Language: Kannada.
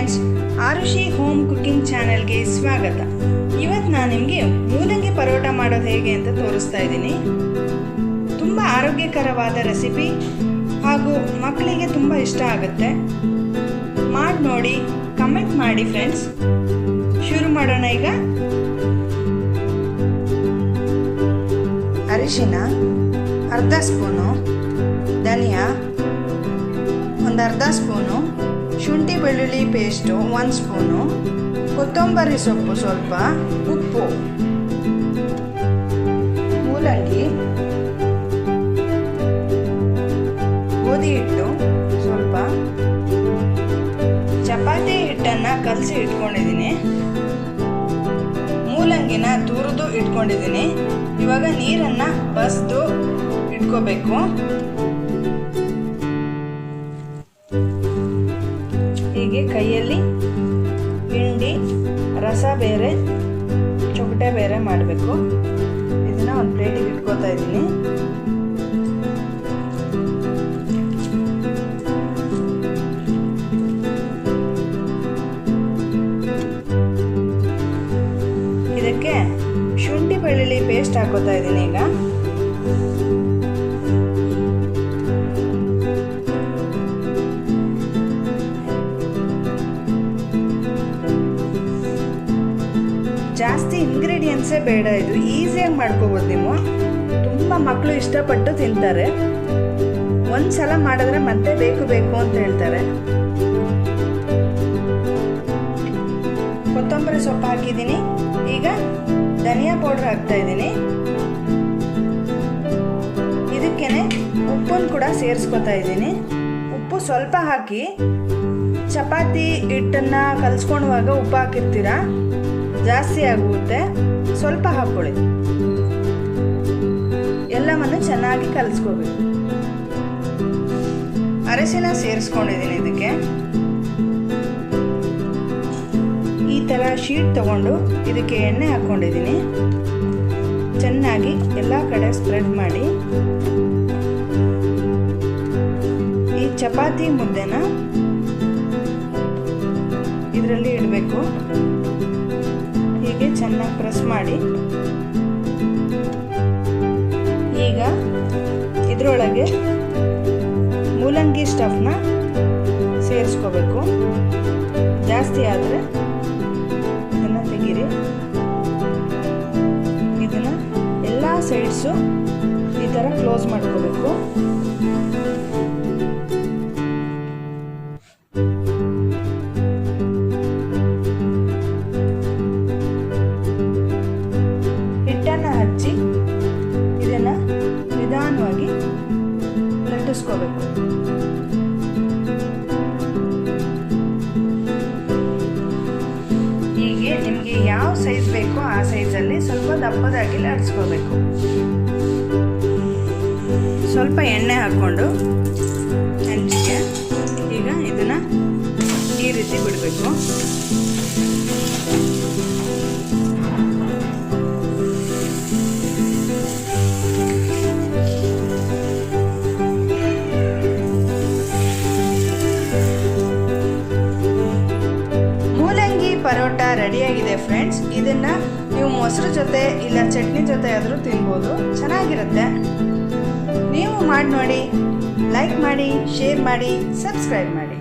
ಫ್ರೆಂಡ್ಸ್, ಆರುಷಿ ಹೋಮ್ ಕುಕಿಂಗ್ ಚಾನಲ್ಗೆ ಸ್ವಾಗತ. ಇವತ್ತು ನಾನು ನಿಮಗೆ ಮೂಲಂಗಿ ಪರೋಟ ಮಾಡೋದು ಹೇಗೆ ಅಂತ ತೋರಿಸ್ತಾ ಇದ್ದೀನಿ. ತುಂಬ ಆರೋಗ್ಯಕರವಾದ ರೆಸಿಪಿ ಹಾಗೂ ಮಕ್ಕಳಿಗೆ ತುಂಬ ಇಷ್ಟ ಆಗುತ್ತೆ. ಮಾಡಿ ನೋಡಿ, ಕಮೆಂಟ್ ಮಾಡಿ ಫ್ರೆಂಡ್ಸ್. ಶುರು ಮಾಡೋಣ ಈಗ. ಅರಿಶಿನ, ಅರ್ಧ ಸ್ಪೂನು ಧನಿಯಾ, ಒಂದು ಅರ್ಧ ಸ್ಪೂನು ಶುಂಠಿ ಬೆಳ್ಳುಳ್ಳಿ ಪೇಸ್ಟು ಒಂದು ಸ್ಪೂನು, ಕೊತ್ತಂಬರಿ ಸೊಪ್ಪು ಸ್ವಲ್ಪ, ಉಪ್ಪು, ಮೂಲಂಗಿ, ಗೋಧಿ ಹಿಟ್ಟು ಸ್ವಲ್ಪ, ಚಪಾತಿ ಹಿಟ್ಟನ್ನು ಕಲಸಿ ಇಟ್ಕೊಂಡಿದ್ದೀನಿ. ಮೂಲಂಗಿನ ತುರಿದು ಇಟ್ಕೊಂಡಿದ್ದೀನಿ. ಇವಾಗ ನೀರನ್ನು ಬಸ್ದು ಇಟ್ಕೋಬೇಕು. ಹೀಗೆ ಕೈಯಲ್ಲಿ ಹಿಂಡಿ, ರಸ ಬೇರೆ ಚೊಕಟೆ ಬೇರೆ ಮಾಡಬೇಕು. ಇದನ್ನ ಒಂದು ಪ್ಲೇಟಿಗೆ ಇಟ್ಕೋತಾ ಇದ್ದೀನಿ. ಇದಕ್ಕೆ ಶುಂಠಿ ಬೆಳ್ಳುಳ್ಳಿ ಪೇಸ್ಟ್ ಹಾಕೋತಾ ಇದ್ದೀನಿ ಈಗ. ಜಾಸ್ತಿ ಇಂಗ್ರೀಡಿಯೆಂಟ್ಸೇ ಬೇಡ. ಇದು ಈಸಿಯಾಗಿ ಮಾಡ್ಕೋಬೋದು ನೀವು. ತುಂಬ ಮಕ್ಕಳು ಇಷ್ಟಪಟ್ಟು ತಿಂತಾರೆ. ಒಂದು ಸಲ ಮಾಡಿದ್ರೆ ಮತ್ತೆ ಬೇಕು ಬೇಕು ಅಂತ ಹೇಳ್ತಾರೆ. ಕೊತ್ತಂಬರಿ ಸೊಪ್ಪು ಹಾಕಿದ್ದೀನಿ. ಈಗ ಧನಿಯಾ ಪೌಡ್ರ್ ಹಾಕ್ತಾ ಇದ್ದೀನಿ. ಇದಕ್ಕೇನೆ ಉಪ್ಪನ್ನು ಕೂಡ ಸೇರಿಸ್ಕೊತಾ ಇದ್ದೀನಿ. ಉಪ್ಪು ಸ್ವಲ್ಪ ಹಾಕಿ, ಚಪಾತಿ ಹಿಟ್ಟನ್ನು ಕಲಿಸ್ಕೊಳ್ಳುವಾಗ ಉಪ್ಪು ಹಾಕಿರ್ತೀರಾ? ಜಾಸ್ತಿ ಆಗುತ್ತೆ, ಸ್ವಲ್ಪ ಹಾಕ್ಕೊಳ್ಳಿ ಎಲ್ಲವನ್ನು ಚೆನ್ನಾಗಿ ಕಲಿಸ್ಕೋಬೇಕು. ಅರಸಿನ ಸೇರಿಸ್ಕೊಂಡಿದ್ದೀನಿ ಇದಕ್ಕೆ. ಈ ಥರ ಶೀಟ್ ತಗೊಂಡು ಇದಕ್ಕೆ ಎಣ್ಣೆ ಹಾಕ್ಕೊಂಡಿದ್ದೀನಿ. ಚೆನ್ನಾಗಿ ಎಲ್ಲ ಕಡೆ ಸ್ಪ್ರೆಡ್ ಮಾಡಿ. ಈ ಚಪಾತಿ ಮುದ್ದೆನ ಇದರಲ್ಲಿ ಇಡಬೇಕು. ಚೆನ್ನಾಗಿ ಪ್ರೆಸ್ ಮಾಡಿ. ಈಗ ಇದರೊಳಗೆ ಮೂಲಂಗಿ ಸ್ಟಫ್ನ ಸೇರಿಸ್ಕೋಬೇಕು. ಜಾಸ್ತಿ ಆದರೆ ಇದನ್ನು ತೆಗೀರಿ. ಇದನ್ನು ಎಲ್ಲ ಸೈಡ್ಸು ಈ ಥರ ಕ್ಲೋಸ್ ಮಾಡ್ಕೋಬೇಕು. ಲಟ್ಟಿಸ್ಕೋಬೇಕು ಹೀಗೆ ನಿಮಗೆ ಯಾವ ಸೈಜ್ ಬೇಕೋ ಆ ಸೈಜಲ್ಲಿ ಸ್ವಲ್ಪ ದಪ್ಪದಾಗಿ ಲಟ್ಸ್ಕೋಬೇಕು ಸ್ವಲ್ಪ ಎಣ್ಣೆ ಹಾಕ್ಕೊಂಡು ಹೆಂಚಿಗೆ ಈಗ ಇದನ್ನು ಈ ರೀತಿ ಬಿಡಬೇಕು. ಪರೋಟ ರೆಡಿಯಾಗಿದೆ ಫ್ರೆಂಡ್ಸ್ ಇದನ್ನ ನೀವು ಮೊಸರು ಜೊತೆ ಇಲ್ಲ ಚಟ್ನಿ ಜೊತೆ ಆದರೂ ತಿನ್ಬೋದು. ಚೆನ್ನಾಗಿರುತ್ತೆ. ನೀವು ಮಾಡಿ ನೋಡಿ ಲೈಕ್ ಮಾಡಿ ಶೇರ್ ಮಾಡಿ ಸಬ್ಸ್ಕ್ರೈಬ್ ಮಾಡಿ.